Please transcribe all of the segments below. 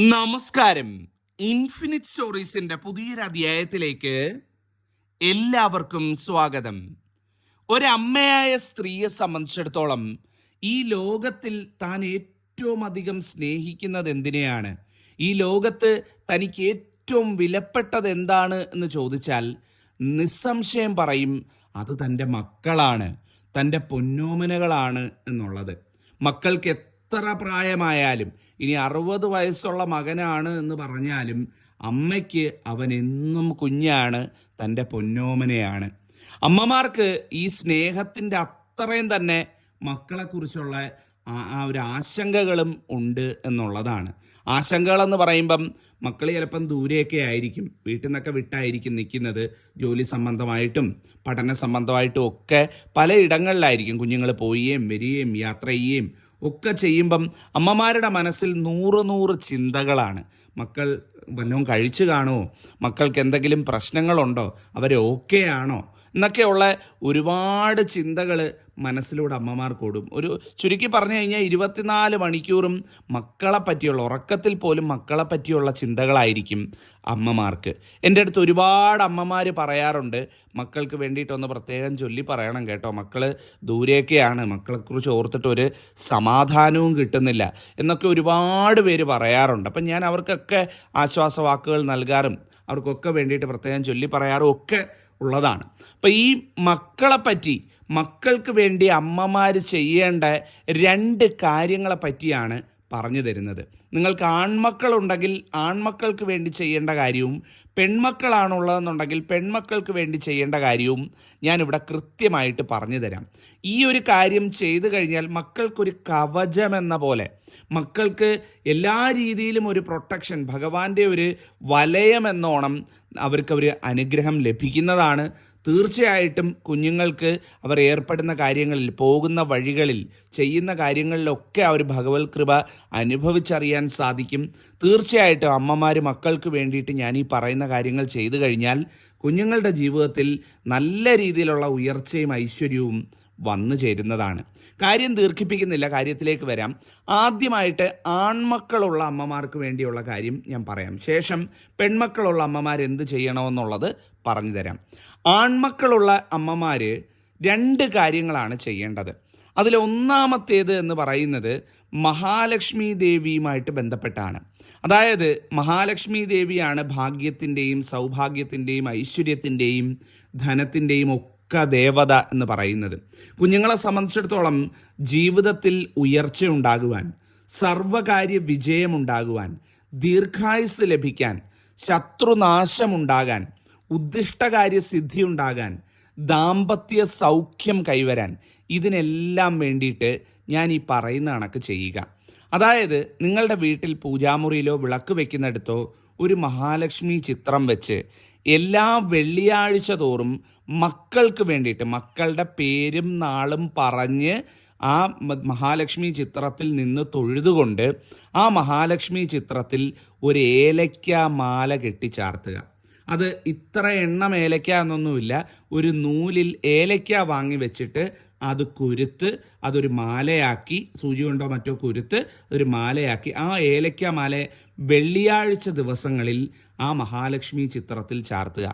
നമസ്കാരം. ഇൻഫിനിറ്റ് സ്റ്റോറീസിന്റെ പുതിയൊരു അധ്യായത്തിലേക്ക് എല്ലാവർക്കും സ്വാഗതം. ഒരമ്മയായ സ്ത്രീയെ സംബന്ധിച്ചിടത്തോളം ഈ ലോകത്തിൽ താൻ ഏറ്റവും അധികം സ്നേഹിക്കുന്നത് എന്തിനെയാണ്? ഈ ലോകത്ത് തനിക്ക് ഏറ്റവും വിലപ്പെട്ടത് എന്താണ് എന്ന് ചോദിച്ചാൽ നിസ്സംശയം പറയും അത് തന്റെ മക്കളാണ് തന്റെ പൊന്നോമനകളാണ് എന്നുള്ളത്. മക്കൾക്ക് എത്ര പ്രായമായാലും ഇനി അറുപത് വയസ്സുള്ള മകനാണ് എന്ന് പറഞ്ഞാലും അമ്മയ്ക്ക് അവൻ എന്നും കുഞ്ഞാണ് തന്റെ പൊന്നോമനയാണ്. അമ്മമാർക്ക് ഈ സ്നേഹത്തിന്റെ അത്രയും തന്നെ മക്കളെക്കുറിച്ചുള്ള ആ ഒരു ആശങ്കകളും ഉണ്ട് എന്നുള്ളതാണ്. ആശങ്കകളെന്ന് പറയുമ്പം മക്കൾ ചിലപ്പം ദൂരെയൊക്കെ ആയിരിക്കും. വീട്ടിൽ നിന്നൊക്കെ വിട്ടായിരിക്കും നിൽക്കുന്നത്. ജോലി സംബന്ധമായിട്ടും പഠന സംബന്ധമായിട്ടും ഒക്കെ പലയിടങ്ങളിലായിരിക്കും. കുഞ്ഞുങ്ങൾ പോവുകയും വരികയും യാത്ര ചെയ്യുകയും ഒക്കെ ചെയ്യുമ്പം അമ്മമാരുടെ മനസ്സിൽ നൂറ് നൂറ് ചിന്തകളാണ്. മക്കൾ വല്ലതും കഴിച്ചു കാണുമോ? മക്കൾക്ക് എന്തെങ്കിലും പ്രശ്നങ്ങളുണ്ടോ? അവർ ഓക്കെ ആണോ? എന്നൊക്കെയുള്ള ഒരുപാട് ചിന്തകൾ മനസ്സിലൂടെ അമ്മമാർക്ക് ഓടും ഒരു ചുരുക്കി പറഞ്ഞു കഴിഞ്ഞാൽ ഇരുപത്തിനാല് മണിക്കൂറും മക്കളെ പറ്റിയുള്ള ഉറക്കത്തിൽ പോലും മക്കളെ പറ്റിയുള്ള ചിന്തകളായിരിക്കും അമ്മമാർക്ക്. എന്റെ അടുത്ത് ഒരുപാട് അമ്മമാർ പറയാറുണ്ട് മക്കൾക്ക് വേണ്ടിയിട്ടൊന്ന് പ്രത്യേകം ചൊല്ലി പറയണം കേട്ടോ. മക്കൾ ദൂരെയൊക്കെയാണ് മക്കളെക്കുറിച്ച് ഓർത്തിട്ട് ഒരു സമാധാനവും കിട്ടുന്നില്ല എന്നൊക്കെ ഒരുപാട് പേര് പറയാറുണ്ട്. അപ്പം ഞാൻ അവർക്കൊക്കെ ആശ്വാസവാക്കുകൾ നൽകാറും അവർക്കൊക്കെ വേണ്ടിയിട്ട് പ്രത്യേകം ചൊല്ലി പറയാറും ഒക്കെ ഉള്ളതാണ്. അപ്പോൾ ഈ മക്കളെ പറ്റി മക്കൾക്ക് വേണ്ടി അമ്മമാർ ചെയ്യേണ്ട രണ്ട് കാര്യങ്ങളെ പറ്റിയാണ് പറഞ്ഞു തരുന്നത്. നിങ്ങൾക്ക് ആൺമക്കളുണ്ടെങ്കിൽ ആൺമക്കൾക്ക് വേണ്ടി ചെയ്യേണ്ട കാര്യവും പെൺമക്കളാണുള്ളതെന്നുണ്ടെങ്കിൽ പെൺമക്കൾക്ക് വേണ്ടി ചെയ്യേണ്ട കാര്യവും ഞാനിവിടെ കൃത്യമായിട്ട് പറഞ്ഞു തരാം. ഈ ഒരു കാര്യം ചെയ്തു കഴിഞ്ഞാൽ മക്കൾക്കൊരു കവചമെന്ന പോലെ മക്കൾക്ക് എല്ലാ രീതിയിലും ഒരു പ്രൊട്ടക്ഷൻ ഭഗവാന്റെ ഒരു വലയമെന്നോണം അവർക്ക് ഒരു അനുഗ്രഹം ലഭിക്കുന്നതാണ്. തീർച്ചയായിട്ടും കുഞ്ഞുങ്ങൾക്ക് അവർ ഏർപ്പെടുന്ന കാര്യങ്ങളിൽ പോകുന്ന വഴികളിൽ ചെയ്യുന്ന കാര്യങ്ങളിലൊക്കെ അവർ ഭഗവത് കൃപ അനുഭവിച്ചറിയാൻ സാധിക്കും. തീർച്ചയായിട്ടും അമ്മമാർ മക്കൾക്ക് വേണ്ടിയിട്ട് ഞാൻ ഈ പറയുന്ന കാര്യങ്ങൾ ചെയ്തു കഴിഞ്ഞാൽ കുഞ്ഞുങ്ങളുടെ ജീവിതത്തിൽ നല്ല രീതിയിലുള്ള ഉയർച്ചയും ഐശ്വര്യവും വന്നു ചേരുന്നതാണ്. കാര്യം ദീർഘിപ്പിക്കുന്നില്ല കാര്യത്തിലേക്ക് വരാം. ആദ്യമായിട്ട് ആൺമക്കളുള്ള അമ്മമാർക്ക് വേണ്ടിയുള്ള കാര്യം ഞാൻ പറയാം. ശേഷം പെൺമക്കളുള്ള അമ്മമാർ എന്ത് ചെയ്യണമെന്നുള്ളത് പറഞ്ഞു തരാം. ആൺമക്കളുള്ള അമ്മമാർ രണ്ട് കാര്യങ്ങളാണ് ചെയ്യേണ്ടത്. അതിൽ ഒന്നാമത്തേത് എന്ന് പറയുന്നത് മഹാലക്ഷ്മി ദേവിയുമായിട്ട് ബന്ധപ്പെട്ടാണ്. അതായത് മഹാലക്ഷ്മി ദേവിയാണ് ഭാഗ്യത്തിന്റെയും സൗഭാഗ്യത്തിന്റെയും ഐശ്വര്യത്തിന്റെയും ധനത്തിന്റെയും ഒക്കെ ദേവത എന്ന് പറയുന്നത്. കുഞ്ഞുങ്ങളെ സംബന്ധിച്ചിടത്തോളം ജീവിതത്തിൽ ഉയർച്ച ഉണ്ടാകുവാൻ സർവകാര്യ വിജയമുണ്ടാകുവാൻ ദീർഘായുസ് ലഭിക്കാൻ ശത്രുനാശമുണ്ടാകാൻ ഉദ്ദിഷ്ടകാര്യ സിദ്ധി ഉണ്ടാകാൻ ദാമ്പത്യ സൗഖ്യം കൈവരാൻ ഇതിനെല്ലാം വേണ്ടിയിട്ട് ഞാൻ ഈ പറയുന്ന കണക്ക് ചെയ്യുക. അതായത് നിങ്ങളുടെ വീട്ടിൽ പൂജാമുറിയിലോ വിളക്ക് വെക്കുന്നിടത്തോ ഒരു മഹാലക്ഷ്മി ചിത്രം വെച്ച് എല്ലാ വെള്ളിയാഴ്ച തോറും മക്കൾക്ക് വേണ്ടിയിട്ട് മക്കളുടെ പേരും നാളും പറഞ്ഞ് ആ മഹാലക്ഷ്മി ചിത്രത്തിൽ നിന്ന് തൊഴുതുകൊണ്ട് ആ മഹാലക്ഷ്മി ചിത്രത്തിൽ ഒരു ഏലയ്ക്ക മാല കെട്ടിച്ചാർത്തുക. അത് ഇത്ര എണ്ണം ഏലയ്ക്ക എന്നൊന്നുമില്ല ഒരു നൂലിൽ ഏലയ്ക്ക വാങ്ങി വെച്ചിട്ട് അത് കുരുത്ത് അതൊരു മാലയാക്കി സൂചി കൊണ്ടോ മറ്റോ കുരുത്ത് ഒരു മാലയാക്കി ആ ഏലയ്ക്ക മാല വെള്ളിയാഴ്ച ദിവസങ്ങളിൽ ആ മഹാലക്ഷ്മി ചിത്രത്തിൽ ചാർത്തുക.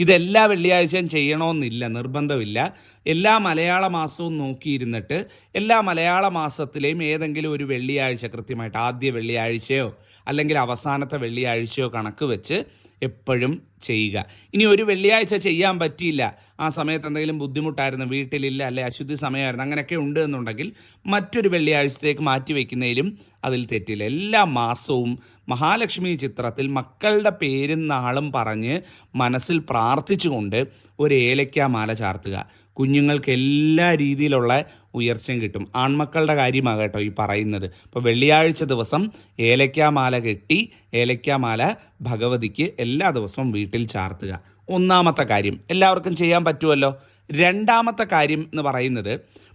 ഇതെല്ലാ വെള്ളിയാഴ്ചയും ചെയ്യണമെന്നില്ല നിർബന്ധമില്ല. എല്ലാ മലയാള മാസവും നോക്കിയിരുന്നിട്ട് എല്ലാ മലയാള മാസത്തിലെയും ഏതെങ്കിലും ഒരു വെള്ളിയാഴ്ച കൃത്യമായിട്ട് ആദ്യ വെള്ളിയാഴ്ചയോ അല്ലെങ്കിൽ അവസാനത്തെ വെള്ളിയാഴ്ചയോ കണക്ക് വെച്ച് എപ്പോഴും ചെയ്യുക. ഇനി ഒരു വെള്ളിയാഴ്ച ചെയ്യാൻ പറ്റിയില്ല. ആ സമയത്ത് എന്തെങ്കിലും ബുദ്ധിമുട്ടായിരുന്നു വീട്ടിലില്ല അല്ലെ അശുദ്ധി സമയമായിരുന്നു അങ്ങനെയൊക്കെ ഉണ്ട് എന്നുണ്ടെങ്കിൽ മറ്റൊരു വെള്ളിയാഴ്ചത്തേക്ക് മാറ്റി വയ്ക്കുന്നതിലും അതിൽ തെറ്റില്ല. എല്ലാ മാസവും മഹാലക്ഷ്മി ചിത്രത്തിൽ മക്കളുടെ പേരും നാളും പറഞ്ഞ് മനസ്സിൽ പ്രാർത്ഥിച്ചുകൊണ്ട് ഒരു ഏലയ്ക്ക മാല ചാർത്തുക. കുഞ്ഞുങ്ങൾക്ക് എല്ലാ രീതിയിലുള്ള ഉയർച്ചയും കിട്ടും. ആൺമക്കളുടെ കാര്യമാണ് കേട്ടോ ഈ പറയുന്നത്. ഇപ്പോൾ വെള്ളിയാഴ്ച ദിവസം ഏലയ്ക്കാമാല കെട്ടി ഏലയ്ക്കാമാല ഭഗവതിക്ക് എല്ലാ ദിവസവും വീട്ടിൽ ചാർത്തുക. ഒന്നാമത്തെ കാര്യം എല്ലാവർക്കും ചെയ്യാൻ പറ്റുമല്ലോ? രണ്ടാമത്തെ കാര്യം എന്ന് പറയുന്നത്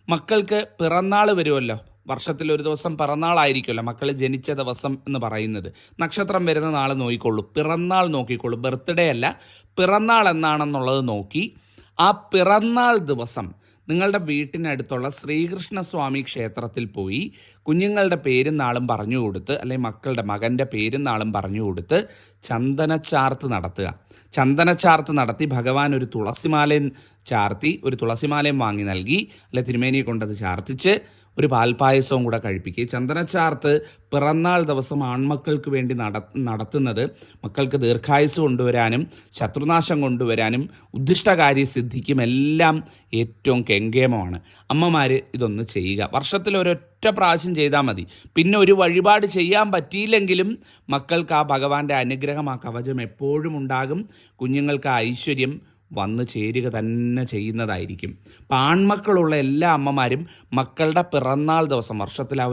മക്കൾക്ക് പിറന്നാൾ വരുമല്ലോ? വർഷത്തിൽ ഒരു ദിവസം പിറന്നാളായിരിക്കുമല്ലോ. മക്കൾ ജനിച്ച ദിവസം എന്ന് പറയുന്നത്. നക്ഷത്രം വരുന്ന നാൾ നോക്കിക്കൊള്ളൂ. പിറന്നാൾ നോക്കിക്കൊള്ളൂ. ബർത്ത്ഡേ അല്ല പിറന്നാൾ എന്നാണെന്നുള്ളത് നോക്കി. ആ പിറന്നാൾ ദിവസം നിങ്ങളുടെ വീട്ടിനടുത്തുള്ള ശ്രീകൃഷ്ണസ്വാമി ക്ഷേത്രത്തിൽ പോയി കുഞ്ഞുങ്ങളുടെ പേരും നാളും പറഞ്ഞു കൊടുത്ത് അല്ലെങ്കിൽ മക്കളുടെ മകന്റെ പേരും നാളും പറഞ്ഞു കൊടുത്ത് ചന്ദനച്ചാർത്ത് നടത്തുക. ചന്ദനച്ചാർത്ത് നടത്തി ഭഗവാൻ ഒരു തുളസിമാലയും ചാർത്തി ഒരു തുളസിമാലയും വാങ്ങി നൽകി. അല്ലെ തിരുമേനിയെ കൊണ്ടത് ചാർത്തിച്ച് ഒരു പാൽപ്പായസവും കൂടെ കഴിപ്പിക്കുക. ചന്ദനച്ചാർത്ത് പിറന്നാൾ ദിവസം ആൺമക്കൾക്ക് വേണ്ടി നട നടത്തുന്നത് മക്കൾക്ക് ദീർഘായുസ് കൊണ്ടുവരാനും ശത്രുനാശം കൊണ്ടുവരാനും ഉദ്ദിഷ്ടകാര്യ സിദ്ധിക്കും എല്ലാം ഏറ്റവും കെങ്കേമമാണ്. അമ്മമാർ ഇതൊന്ന് ചെയ്യുക. വർഷത്തിൽ ഒരൊറ്റ പ്രാവശ്യം ചെയ്താൽ മതി. പിന്നെ ഒരു വഴിപാട് ചെയ്യാൻ പറ്റിയില്ലെങ്കിലും മക്കൾക്ക് ആ ഭഗവാന്റെ അനുഗ്രഹം ആ കവചം എപ്പോഴും ഉണ്ടാകും. കുഞ്ഞുങ്ങൾക്ക് ആ ഐശ്വര്യം വന്നു ചേരുക തന്നെ ചെയ്യുന്നതായിരിക്കും. പാൺമക്കളുള്ള എല്ലാ അമ്മമാരും മക്കളുടെ പിറന്നാൾ ദിവസം വർഷത്തിൽ ആ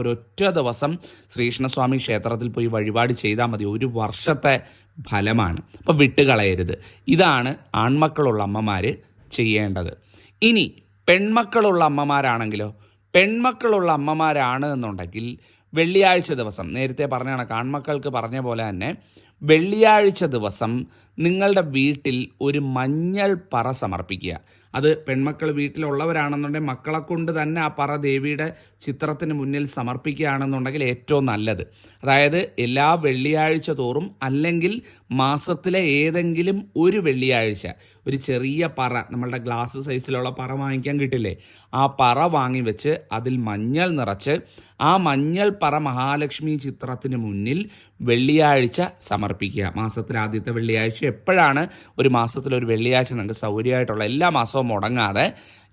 ദിവസം ശ്രീകൃഷ്ണസ്വാമി ക്ഷേത്രത്തിൽ പോയി വഴിപാട് ചെയ്താൽ മതി. ഒരു വർഷത്തെ ഫലമാണ്. അപ്പം വിട്ടുകളയരുത്. ഇതാണ് ആൺമക്കളുള്ള അമ്മമാർ ചെയ്യേണ്ടത്. ഇനി പെൺമക്കളുള്ള അമ്മമാരാണെങ്കിലോ പെൺമക്കളുള്ള അമ്മമാരാണ് എന്നുണ്ടെങ്കിൽ വെള്ളിയാഴ്ച ദിവസം നേരത്തെ പറഞ്ഞ കണക്ക് ആൺമക്കൾക്ക് പറഞ്ഞ പോലെ തന്നെ വെള്ളിയാഴ്ച ദിവസം നിങ്ങളുടെ വീട്ടിൽ ഒരു മഞ്ഞൾ പറ സമർപ്പിക്കുക. അത് പെൺമക്കൾ വീട്ടിലുള്ളവരാണെന്നുണ്ടെങ്കിൽ മക്കളെ കൊണ്ട് തന്നെ ആ പറ ദേവിയുടെ ചിത്രത്തിന് മുന്നിൽ സമർപ്പിക്കുകയാണെന്നുണ്ടെങ്കിൽ ഏറ്റവും നല്ലത്. അതായത് എല്ലാ വെള്ളിയാഴ്ച തോറും അല്ലെങ്കിൽ മാസത്തിലെ ഏതെങ്കിലും ഒരു വെള്ളിയാഴ്ച ഒരു ചെറിയ പറ നമ്മളുടെ ഗ്ലാസ് സൈസിലുള്ള പറ വാങ്ങിക്കാൻ കിട്ടില്ലേ? ആ പറ വാങ്ങി വെച്ച് അതിൽ മഞ്ഞൾ നിറച്ച് ആ മഞ്ഞൾ പറ മഹാലക്ഷ്മി ചിത്രത്തിന് മുന്നിൽ വെള്ളിയാഴ്ച സമർപ്പിക്കുക. മാസത്തിൽ ആദ്യത്തെ വെള്ളിയാഴ്ച എപ്പോഴാണ് ഒരു മാസത്തിലൊരു വെള്ളിയാഴ്ച നമുക്ക് സൗകര്യമായിട്ടുള്ള എല്ലാ മാസവും മുടങ്ങാതെ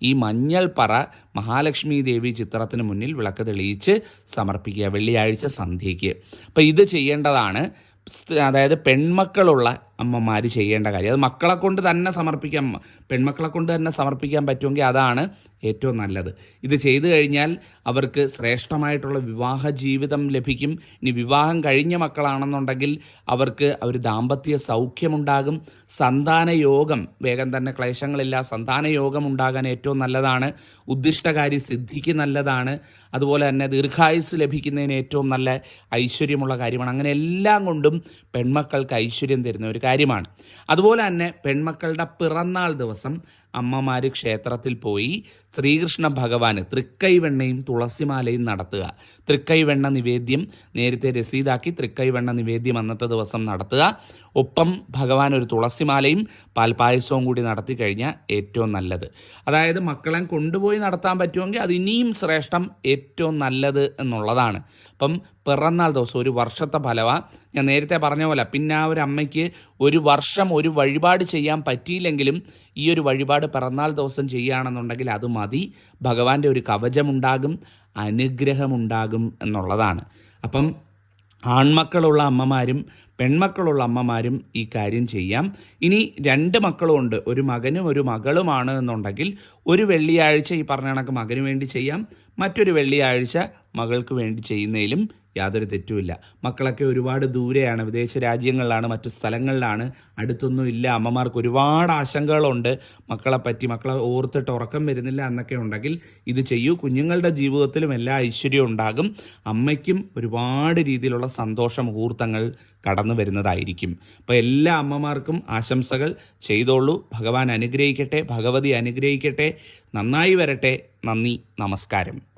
ഈ മഞ്ഞൾ പറ മഹാലക്ഷ്മി ദേവി ചിത്രത്തിന് മുന്നിൽ വിളക്ക് തെളിയിച്ച് സമർപ്പിക്കുക വെള്ളിയാഴ്ച സന്ധ്യയ്ക്ക്. അപ്പോൾ ഇത് ചെയ്യേണ്ടതാണ് അതായത് പെൺമക്കളുള്ള അമ്മമാർ ചെയ്യേണ്ട കാര്യം. അത് മക്കളെ കൊണ്ട് തന്നെ സമർപ്പിക്കാം പെൺമക്കളെ കൊണ്ട് തന്നെ സമർപ്പിക്കാൻ പറ്റുമെങ്കിൽ അതാണ് ഏറ്റവും നല്ലത്. ഇത് ചെയ്തു കഴിഞ്ഞാൽ അവർക്ക് ശ്രേഷ്ഠമായിട്ടുള്ള വിവാഹ ജീവിതം ലഭിക്കും. ഇനി വിവാഹം കഴിഞ്ഞ മക്കളാണെന്നുണ്ടെങ്കിൽ അവർക്ക് അവർ ദാമ്പത്യ സൗഖ്യമുണ്ടാകും. സന്താന യോഗം വേഗം തന്നെ ക്ലേശങ്ങളില്ല സന്താന യോഗം ഉണ്ടാകാൻ ഏറ്റവും നല്ലതാണ്. ഉദ്ദിഷ്ടകാരി സിദ്ധിക്ക് നല്ലതാണ്. അതുപോലെ തന്നെ ദീർഘായുസ് ലഭിക്കുന്നതിന് ഏറ്റവും നല്ല ഐശ്വര്യമുള്ള കാര്യമാണ്. അങ്ങനെ എല്ലാം കൊണ്ടും പെൺമക്കൾക്ക് ഐശ്വര്യം തരുന്ന ഒരു കാര്യമാണ്. അതുപോലെ തന്നെ പെൺമക്കളുടെ പിറന്നാൾ ദിവസം അമ്മമാർ ക്ഷേത്രത്തിൽ പോയി ശ്രീകൃഷ്ണ ഭഗവാന് തൃക്കൈവെണ്ണയും തുളസിമാലയും നടത്തുക. തൃക്കൈവെണ്ണ നിവേദ്യം നേരത്തെ രസീതാക്കി തൃക്കൈവെണ്ണ നിവേദ്യം അന്നത്തെ ദിവസം നടത്തുക. ഒപ്പം ഭഗവാൻ ഒരു തുളസിമാലയും പാൽപായസവും കൂടി നടത്തി കഴിഞ്ഞാൽ ഏറ്റവും നല്ലത്. അതായത് മക്കളെ കൊണ്ടുപോയി നടത്താൻ പറ്റുമെങ്കിൽ അത് ഇനിയും ശ്രേഷ്ഠം ഏറ്റവും നല്ലത് എന്നുള്ളതാണ്. അപ്പം പിറന്നാൾ ദിവസം ഒരു വർഷത്തെ ഫലവാ. ഞാൻ നേരത്തെ പറഞ്ഞ പോലെ പിന്നെ ആ ഒരു അമ്മയ്ക്ക് ഒരു വർഷം ഒരു വഴിപാട് ചെയ്യാൻ പറ്റിയില്ലെങ്കിലും ഈ ഒരു വഴിപാട് പിറന്നാൾ ദിവസം ചെയ്യുകയാണെന്നുണ്ടെങ്കിൽ അത് മതി. ഭഗവാന്റെ ഒരു കവചമുണ്ടാകും അനുഗ്രഹമുണ്ടാകും എന്നുള്ളതാണ്. അപ്പം ആൺമക്കളുള്ള അമ്മമാരും പെൺമക്കളുള്ള അമ്മമാരും ഈ കാര്യം ചെയ്യാം. ഇനി രണ്ട് മക്കളുമുണ്ട് ഒരു മകനും ഒരു മകളുമാണ് എന്നുണ്ടെങ്കിൽ ഒരു വെള്ളിയാഴ്ച ഈ പറഞ്ഞ കണക്ക് മകന് വേണ്ടി ചെയ്യാം. മറ്റൊരു വെള്ളിയാഴ്ച മകൾക്ക് വേണ്ടി ചെയ്യുന്നതിലും യാതൊരു തെറ്റുമില്ല. മക്കളൊക്കെ ഒരുപാട് ദൂരെയാണ് വിദേശ രാജ്യങ്ങളിലാണ് മറ്റു സ്ഥലങ്ങളിലാണ്. അടുത്തൊന്നും ഇല്ല. അമ്മമാർക്ക് ഒരുപാട് ആശങ്കകളുണ്ട്. മക്കളെ പറ്റി മക്കളെ ഓർത്തിട്ട് ഉറക്കം വരുന്നില്ല എന്നൊക്കെ ഉണ്ടെങ്കിൽ ഇത് ചെയ്യൂ. കുഞ്ഞുങ്ങളുടെ ജീവിതത്തിലും എല്ലാ ഐശ്വര്യവും ഉണ്ടാകും. അമ്മയ്ക്കും ഒരുപാട് രീതിയിലുള്ള സന്തോഷ മുഹൂർത്തങ്ങൾ കടന്നു വരുന്നതായിരിക്കും. അപ്പോൾ എല്ലാ അമ്മമാർക്കും ആശംസകൾ ചെയ്തോളൂ. ഭഗവാൻ അനുഗ്രഹിക്കട്ടെ. ഭഗവതി അനുഗ്രഹിക്കട്ടെ. നന്നായി വരട്ടെ. നന്ദി. നമസ്കാരം.